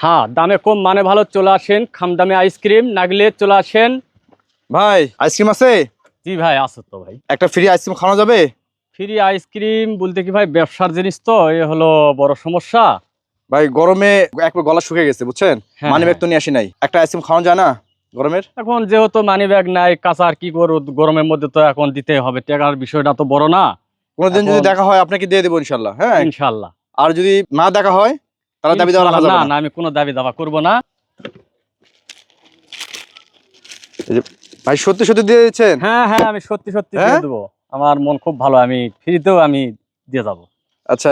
হ্যাঁ দামে কম মানে ভালো চলে আসেন। খাম দামে আইসক্রিম নাগলে চলে আসেন। ভাই আইসক্রিম আছে? জি ভাই আসো তো ভাই। একটা ফ্রি আইসক্রিম খাওয়ানো যাবে? ফ্রি আইসক্রিম বলতে কি ভাই ব্যবসার জিনিস তো এ হলো বড় সমস্যা। ভাই গরমে একবার গলা শুকিয়ে গেছে বুঝছেন? হ্যাঁ, মানি ব্যাগ হ্যাঁ। তো নিয়ে আসি নাই। একটা আইসক্রিম খাওয়ানো যায় না গরমের? এখন যেহেতু মানি ব্যাগ নাই কাঁচা আর কি করব গরমের মধ্যে তো এখন দিতে হবে টাকার বিষয়টা তো বড় না। কোনোদিন যদি দেখা হয় আপনাকে দিয়ে দেবো ইনশাল্লাহ হ্যাঁ? ইনশাল্লাহ। আর যদি না দেখা হয়? তাহলে দাবি দেওয়া রাখা যাবে না। আমি কোনো দাবি দাবা করব না। ভাই সত্যি সত্যি দিয়ে দিচ্ছেন? হ্যাঁ হ্যাঁ আমি সত্যি সত্যি হ্যাঁ? দিয়ে দেবো। আমার মন খুব ভালো আমি ফ্রিতেও আমি দিয়ে যাব। আচ্ছা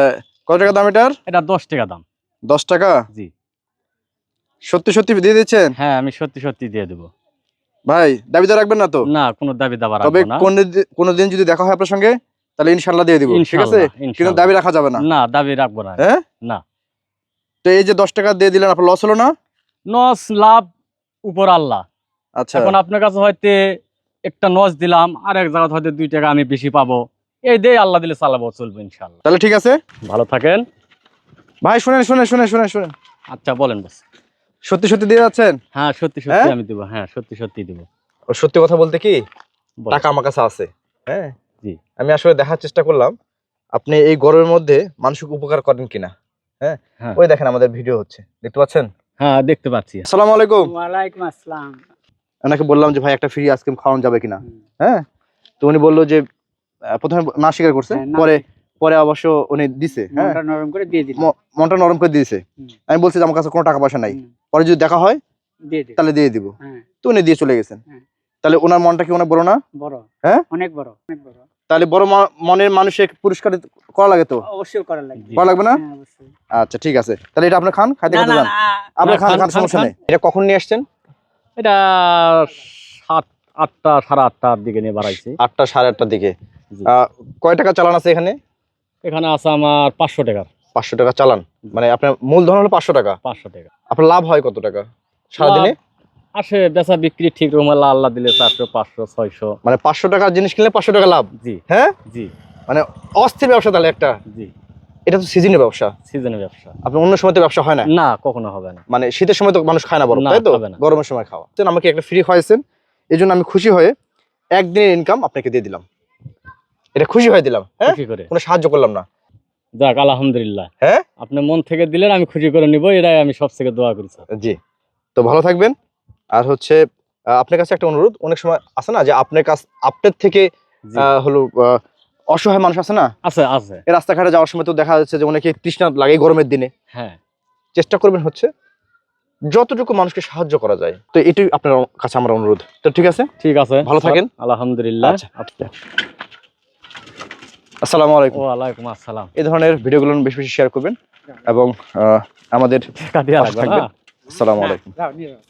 কত টাকা দাম এটার? এটা দশ টাকা দাম। দশ টাকা? জি। সত্যি সত্যি দিয়ে দিচ্ছেন? হ্যাঁ আমি সত্যি সত্যি দিয়ে দেবো। ভাই দাবি দেওয়া রাখবেন না তো? না কোনো দাবি দাবা তবে রাখব না। কোন কোনোদিন যদি দেখা হয় আপনার সঙ্গে তাহলে ইনশাল্লাহ দিয়ে দিব ঠিক আছে? কিন্তু দাবি রাখা যাবে না। না দাবি রাখব না। হ্যাঁ? না। তো এই যে দশ টাকা দিয়ে দিলেন আপনার লস হলো না? নস লাভ উপর আল্লাহ। আচ্ছা। এখন আপনার কাছে হয়তো একটা নস দিলাম আর এক জায়গায় হয়তো দুই টাকা আমি বেশি পাবো। এই দিয়ে আল্লাহ দিলে চালাবো চলবে ইনশাল্লাহ তাহলে ঠিক আছে? ভালো থাকেন। ভাই শুনেন শুনেন শুনেন শুনেন শুনেন। আচ্ছা বলেন বস। সত্যি সত্যি দিয়ে যাচ্ছেন? হ্যাঁ সত্যি সত্যি হ্যাঁ? আমি দেবো হ্যাঁ সত্যি সত্যি দেবো। ও সত্যি কথা বলতে কি? টাকা আমার কাছে আছে। হ্যাঁ? জি। আমি আসলে দেখার চেষ্টা করলাম আপনি এই গরমের মধ্যে মানুষকে উপকার করেন কিনা? হ্যাঁ? হ্যাঁ। ওই দেখেন আমাদের ভিডিও হচ্ছে। দেখতে পাচ্ছেন? হ্যাঁ দেখতে পাচ্ছি। আসসালামু আলাইকুম। ওয়ালাইকুম আসসালাম। ওনাকে বললাম যে ভাই একটা ফ্রি আইসক্রিম খাওয়ানো যাবে কিনা? হ্যাঁ? তো উনি বলল যে প্রথমে না স্বীকার করছে হ্যাঁ, পরে পরে অবশ্য উনি দিছে হ্যাঁ? মনটা নরম করে দিয়ে দিলাম ম- মনটা নরম করে দিয়েছে। আমি বলছি যে আমার কাছে কোনো টাকা পয়সা নাই। পরে যদি দেখা হয় দিয়ে দিলাম তাহলে দিয়ে দিব। হ্যাঁ। তো উনি দিয়ে চলে গেছেন। হ্যাঁ। তাহলে ওনার মনটা কি অনেক বড় না? বড়। হ্যাঁ? অনেক বড়। অনেক বড়। তাহলে বড় মনের মানুষের পুরস্কার করা লাগে তো? অবশ্যই করা লাগবে করা লাগবে না? হ্যাঁ, আচ্ছা ঠিক আছে। তাহলে এটা আপনি খান খাইতে না, খাইতে যান না, আপনি খান খান, সমস্যা নেই। এটা কখন নিয়ে আসছেন? এটা সাত আটটা সাড়ে আটটার দিকে নিয়ে বাড়াইছি। আটটা সাড়ে আটটার দিকে। আহ, কয় টাকা চালান আছে এখানে? এখানে আছে আমার পাঁচশো টাকার। পাঁচশো টাকা চালান। মানে আপনার মূলধন হলো পাঁচশো টাকা। পাঁচশো টাকা। আপনার লাভ হয় কত টাকা? সারাদিনে? আসে বেচা বিক্রি ঠিক রকম আল্লাহ আল্লাহ দিলে চারশো পাঁচশো ছয়শো। মানে পাঁচশো টাকার জিনিস কিনলে পাঁচশো টাকা লাভ? জি। হ্যাঁ? জি। মানে অস্থির ব্যবসা তাহলে একটা? জি। এটা তো সিজনের ব্যবসা। সিজনের ব্যবসা। আপনার অন্য সময় তো ব্যবসা হয় না? না কখনো হবে না। মানে শীতের সময় তো মানুষ খায় না বরফ তাই তো? গরমের সময় খাওয়া। তো আমাকে একটা ফ্রি খাওয়াইছেন এই জন্য আমি খুশি হয়ে একদিনের ইনকাম আপনাকে দিয়ে দিলাম। এটা খুশি হয়ে দিলাম হ্যাঁ? করে। কোনো সাহায্য করলাম না। যাক আলহামদুলিল্লাহ। হ্যাঁ? আপনি মন থেকে দিলেন আমি খুশি করে নিব এটাই আমি সব থেকে দোয়া করি জি। তো ভালো থাকবেন। আর হচ্ছে আহ, আপনার কাছে একটা অনুরোধ অনেক সময় আছে না যে আপনার কাছ আপনার থেকে আহ, হলো অসহায় মানুষ আছে না? আছে আছে। এই রাস্তাঘাটে যাওয়ার সময় তো দেখা যাচ্ছে যে অনেকে তৃষ্ণা লাগে গরমের দিনে। হ্যাঁ। চেষ্টা করবেন হচ্ছে যতটুকু মানুষকে সাহায্য করা যায়। তো এটাই আপনার কাছে আমার অনুরোধ। তো ঠিক আছে? ঠিক আছে। ভালো থাকেন। আলহামদুলিল্লাহ। আচ্ছা। আসসালামু আলাইকুম। ওয়ালাইকুম আসসালাম। এই ধরনের ভিডিওগুলো বেশি বেশি শেয়ার করবেন এবং আহ, আমাদের আসসালামু আলাইকুম। নিয়ে যাও।